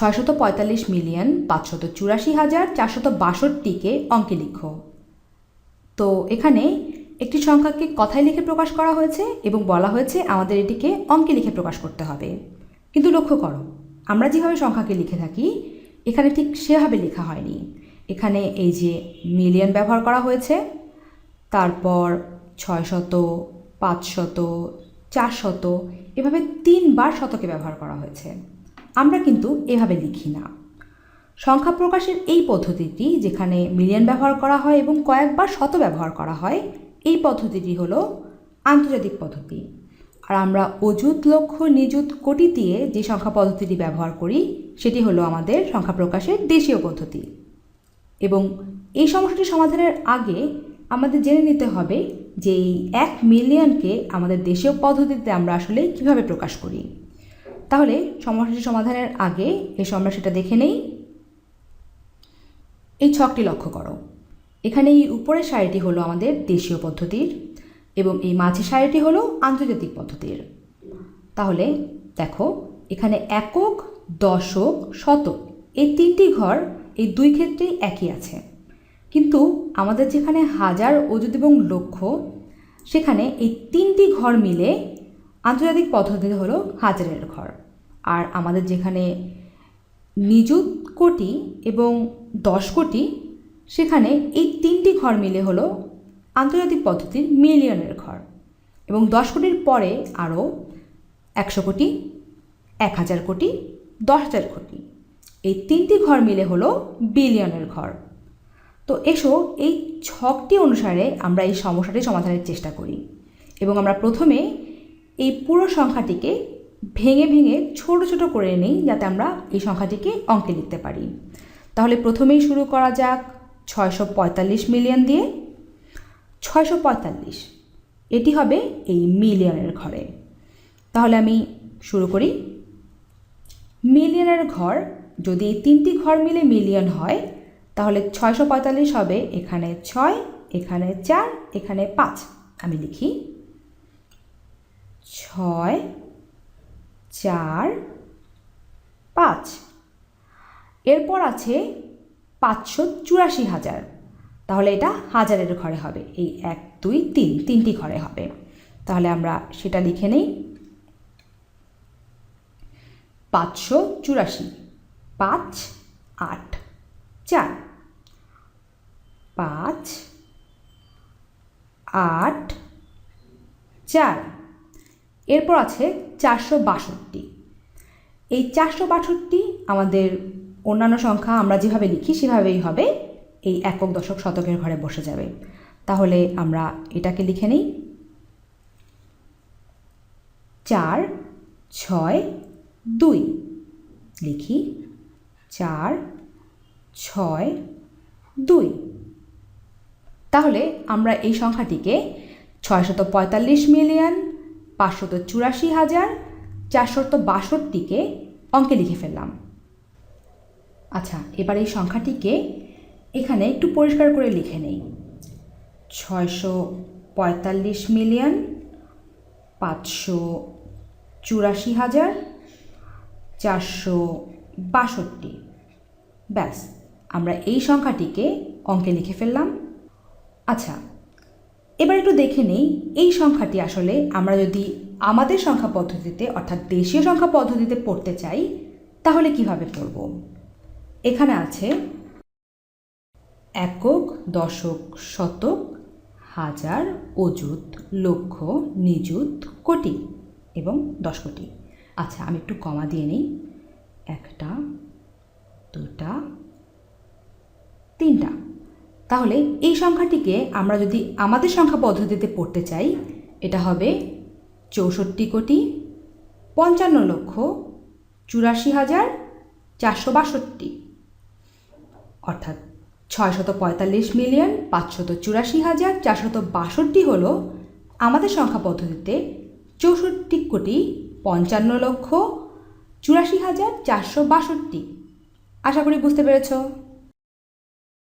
ছয়শত পঁয়তাল্লিশ মিলিয়ন, পাঁচশত চুরাশি হাজার, চারশত বাষট্টিকে অঙ্কে লিখো। তো এখানে একটি সংখ্যাকে কথায় লিখে প্রকাশ করা হয়েছে এবং বলা হয়েছে আমাদের এটিকে অঙ্কে লিখে প্রকাশ করতে হবে। কিন্তু লক্ষ্য করো, আমরা যেভাবে সংখ্যাকে লিখে থাকি, এখানে ঠিক সেভাবে লেখা হয়নি। এখানে এই যে মিলিয়ন ব্যবহার করা হয়েছে, তারপর ছয়শত, পাঁচশত, চারশত, এভাবে তিনবার শতকে ব্যবহার করা হয়েছে। আমরা কিন্তু এভাবে লিখি না। সংখ্যা প্রকাশের এই পদ্ধতিটি যেখানে মিলিয়ন ব্যবহার করা হয় এবং কয়েকবার শত ব্যবহার করা হয়, এই পদ্ধতিটি হলো আন্তর্জাতিক পদ্ধতি। আর আমরা অযুত, লক্ষ, নিযুত, কোটি দিয়ে যে সংখ্যা পদ্ধতিটি ব্যবহার করি, সেটি হলো আমাদের সংখ্যা প্রকাশের দেশীয় পদ্ধতি। এবং এই সমস্যাটি সমাধানের আগে আমাদের জেনে নিতে হবে যে এই এক মিলিয়নকে আমাদের দেশীয় পদ্ধতিতে আমরা আসলে কীভাবে প্রকাশ করি। তাহলে সমস্যাটি সমাধানের আগে এসে আমরা সেটা দেখে নেই। এই ছকটি লক্ষ্য করো। এখানে এই উপরের শাড়িটি হলো আমাদের দেশীয় পদ্ধতির এবং এই মাঝের শাড়িটি হলো আন্তর্জাতিক পদ্ধতির। তাহলে দেখো, এখানে একক, দশক, শতক, এই তিনটি ঘর এই দুই ক্ষেত্রেই একই আছে। কিন্তু আমাদের যেখানে হাজার অযুত এবং লক্ষ, সেখানে এই তিনটি ঘর মিলে আন্তর্জাতিক পদ্ধতিতে হলো হাজারের ঘর। আর আমাদের যেখানে নিযুত কোটি এবং দশ কোটি, সেখানে এই তিনটি ঘর মিলে হলো আন্তর্জাতিক পদ্ধতির মিলিয়নের ঘর। এবং দশ কোটির পরে আরও একশো কোটি, এক হাজার কোটি, দশ হাজার কোটি। এই তিনটি ঘর মিলে হলো বিলিয়নের ঘর। তো এসো, এই ছকটি অনুসারে আমরা এই সমস্যাটি সমাধানের চেষ্টা করি। এবং আমরা প্রথমে এই পুরো সংখ্যাটিকে ভেঙে ভেঙে ছোট ছোট করে নিই যাতে আমরা এই সংখ্যাটিকে অঙ্কে লিখতে পারি। তাহলে প্রথমেই শুরু করা যাক ছয়শো পঁয়তাল্লিশ মিলিয়ন দিয়ে। ছয়শো পঁয়তাল্লিশ, এটি হবে এই মিলিয়নের ঘরে। তাহলে আমি শুরু করি। মিলিয়নের ঘর, যদি এই তিনটি ঘর মিলে মিলিয়ন হয়, তাহলে ছয়শো পঁয়তাল্লিশ হবে এখানে ছয়, এখানে চার, এখানে পাঁচ। আমি লিখি, ছয় চার, পাঁচ। এরপর আছে পাঁচশো চুরাশি হাজার। তাহলে এটা হাজারের ঘরে হবে। এই এক, দুই, তিন, তিনটি ঘরে হবে। তাহলে আমরা সেটা লিখে নেই। পাঁচশো চুরাশি, পাঁচ, আট, চার। পাঁচ, আট, চার। এরপর আছে চারশো বাষট্টি। এই চারশো বাষট্টি আমাদের অন্যান্য সংখ্যা আমরা যেভাবে লিখি, সেভাবেই হবে। এই একক দশক শতকের ঘরে বসে যাবে। তাহলে আমরা এটাকে লিখে নিই। চার, ছয়, দুই। লিখি। চার, ছয়, দুই। তাহলে আমরা এই সংখ্যাটিকে ছয়শত পঁয়তাল্লিশ মিলিয়ন পাঁচশত চুরাশি হাজার চারশত বাষট্টিকে অঙ্কে লিখে ফেললাম। আচ্ছা এবার এই সংখ্যাটিকে এখানে একটু পরিষ্কার করে লিখে নেই। ছয়শো পঁয়তাল্লিশ মিলিয়ন পাঁচশো চুরাশি হাজার চারশো বাষট্টি। ব্যাস, আমরা এই সংখ্যাটিকে অঙ্কে লিখে ফেললাম। আচ্ছা এবার একটু দেখে নেই, এই সংখ্যাটি আসলে আমরা যদি আমাদের সংখ্যা পদ্ধতিতে, অর্থাৎ দেশীয় সংখ্যা পদ্ধতিতে পড়তে চাই, তাহলে কীভাবে পড়ব? এখানে আছে একক, দশক, শতক, হাজার, অযুত, লক্ষ, নিযুত, কোটি এবং দশ কোটি। আচ্ছা আমি একটু কমা দিয়ে নিই। একটা, দুটা, তিনটা। তাহলে এই সংখ্যাটিকে আমরা যদি আমাদের সংখ্যা পদ্ধতিতে পড়তে চাই, এটা হবে চৌষট্টি কোটি পঞ্চান্ন লক্ষ চুরাশি হাজার চারশো বাষট্টি। অর্থাৎ ছয়শত পঁয়তাল্লিশ মিলিয়ন পাঁচশত চুরাশি হাজার চারশত বাষট্টি হল আমাদের সংখ্যা পদ্ধতিতে চৌষট্টি কোটি পঞ্চান্ন লক্ষ চুরাশি হাজার চারশো বাষট্টি। আশা করি বুঝতে পেরেছ?